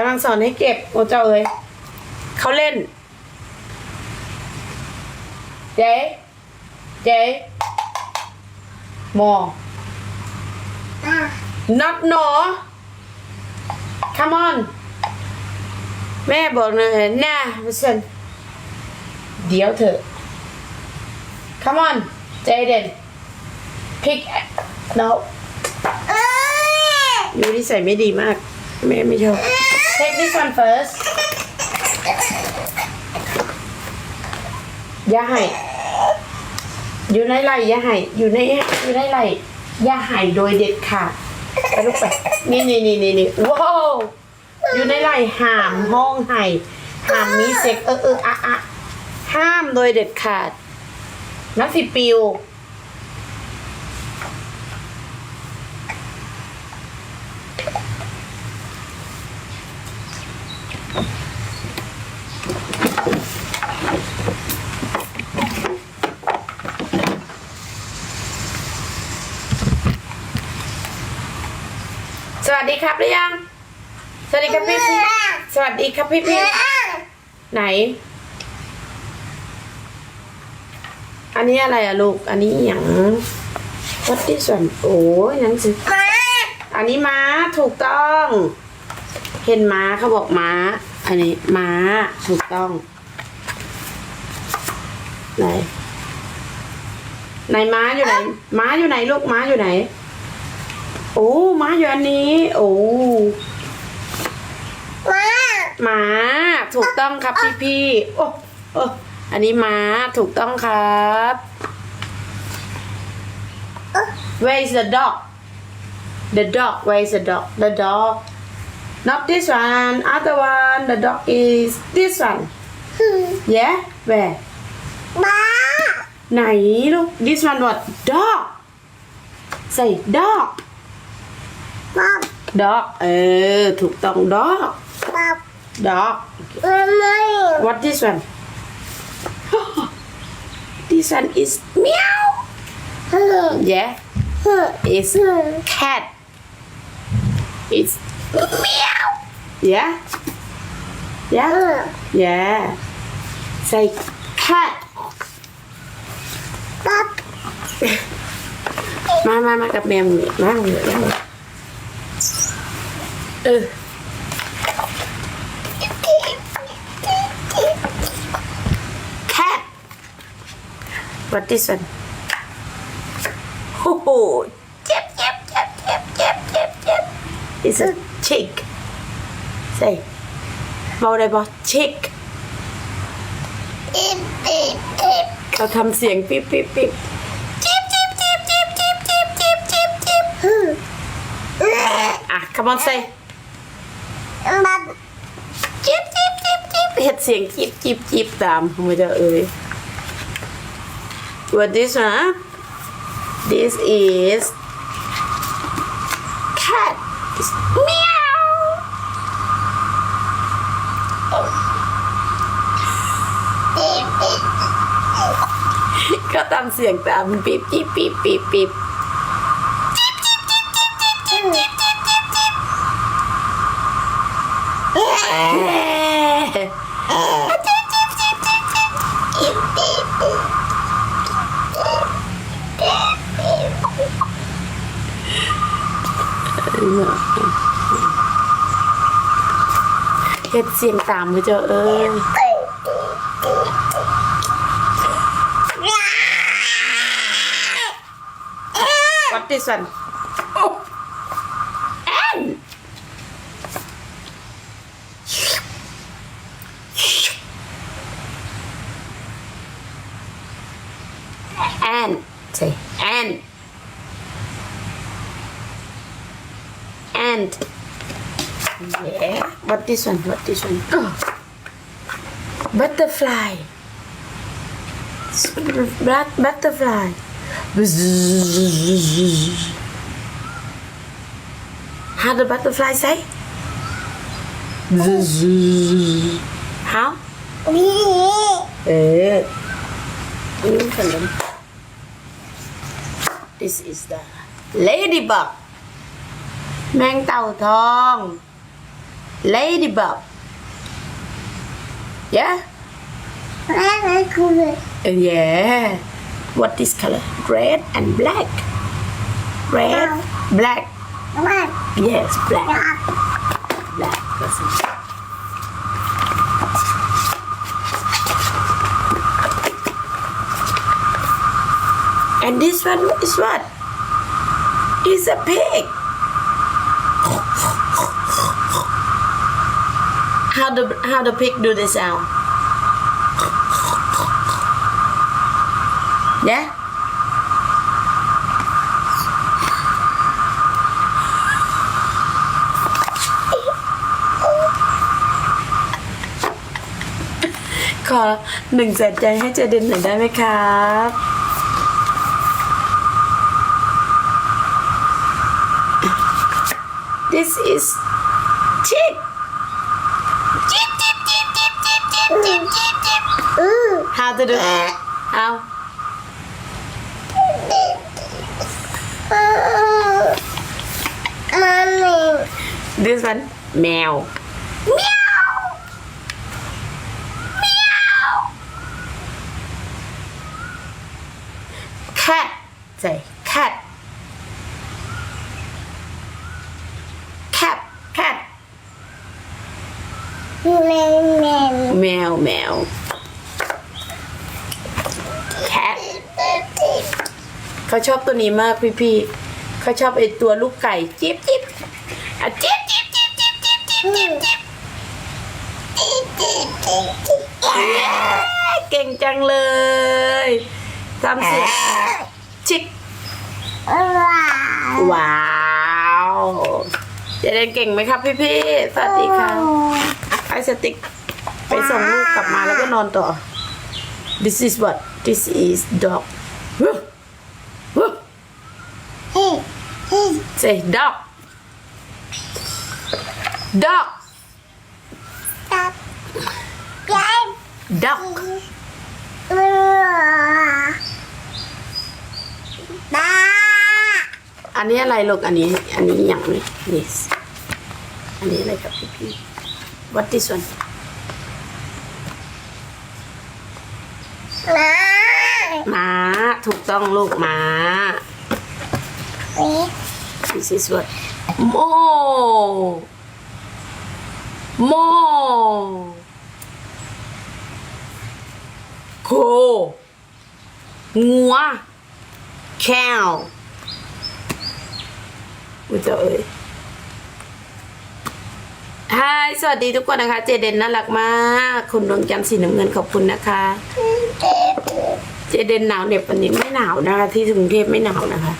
กำลังสอนให้เก็บโอ้เจ้าเอ้ยเขาเล่น เจ๊เจ๊มอ not no come on แม่บอกเลยน่าไม่สนเดี๋ยวเถอะ come on เจเดน pick no อยู่ที่ใส่ไม่ดีมาก แม่ไม่ชอบ take this one first อย่าให้ อยู่ในไหลอย่าให้ อยู่ในอยู่ในไหลอย่าให้โดยเด็ดขาดไปลูกไป นี่นี่นี่นี่นี่ว้าวอยู่ในไหลห้ามห้องให้ห้ามมีเซ็กเออเอออะอะห้ามโดยเด็ดขาดนักสิปิว ครับหรือยัง สวัสดีครับพี่พี่สวัสดีครับพี่พี่ไหน อันนี้อะไรอะลูก อันนี้อย่างวัดที่ส่วนโอ้ยหนังสืออันนี้ม้าถูกต้อง เห็นม้าเขาบอกม้า อันนี้ม้าถูกต้องไหนไหนม้าอยู่ไหน ม้าอยู่ไหนลูกม้าอยู่ไหน โอ้ม้าอยู่อันนี้ โอ้ม้าถูกต้องครับพี่พี่ๆโอ้โอ้อันนี้ม้าถูกต้องครับ Where is the dog The dog Where is the dog The dog Not this one Other one The dog is this one Yeah Where ไหนลูก This one what Dog Say dog dog เออ ถูกต้อง dog dog what this one this one is meow yeah it's cat it's meow yeah yeah yeah say cat มามามากับแมวนี่มาเลยมาเอ อ cat what this one โอ้โหเจ็บเจ็บเจ็บเจ็บเจ็บเจ็บเจ็บ it's a chick say เบาได้ปะ chick เขาทำเสียงปิ๊บปิ๊บปิ๊บจิ๊บจิ๊บจิ๊บจิ๊บจิ๊บจิ๊บจิ๊บจิ๊บจิ๊บอะ come on say จิบจิบจิบจิบเห็ดเสียงจิบจิบจิบตามมันจะเอ่ย what this one huh? this is cat meow ก็ตามเสียงตามปิ๊บจิ๊บปิ๊บปิ๊บปิ๊บ จิ๊บจิ๊บจิ๊บจิ๊บจิ๊บจิ๊บจิ๊บเฮ็ดเสียงตามมือเจ้าเอ้ย What this one? Oh, Anne. Say and And. Yeah. What this one? What this one? Oh. Butterfly. But- Butterfly. How the butterfly say? How? เออนี่ขนม This is the ladybug แมงเต่าทอง ladybug yeah Uh, yeah what this color red and black red black yes black black that's it. And this one is what is a pig how the how the pig do the sound yeah ขอหนึ่งแสนใจให้เจเดนหน่อยได้ไหมครับ This is tick. How did it? How? Mommy. This one, meow. Meow. แมวแมว cat เขาชอบตัวนี้มากพี่พี่ๆเขาชอบไอตัวลูกไก่จิ๊บจิ๊บอะจิ๊บจิ๊บจิ๊บจิ๊บจิ๊บจิ๊บจิ๊บจิ๊บเก่งจังเลยทำเสียงชิกว้าวเจเดนเก่งไหมครับพี่พี่ๆสวัสดีครับ ไอสติ๊กไปส่งลูกกลับมาแล้วก็นอนต่อ This is what this is dog Woof. Woof. say dog dog dog อันนี้อะไรลูกอันนี้ อันนี้อย่างนี้ yes อันนี้อะไรครับพี่พี่ what this one ม้าถูกต้องลูกม้า this is what โมโมโคงัว cow อุยเจะเอ่ย ฮายสวัสดีทุกคนนะคะ เจเดนน่ารักมาก คุณดวงจันทร์สีน้ำเงินขอบคุณนะคะ เจเดนหนาวเหน็บวันนี้ไม่หนาวนะคะ ที่กรุงเทพไม่หนาวนะคะ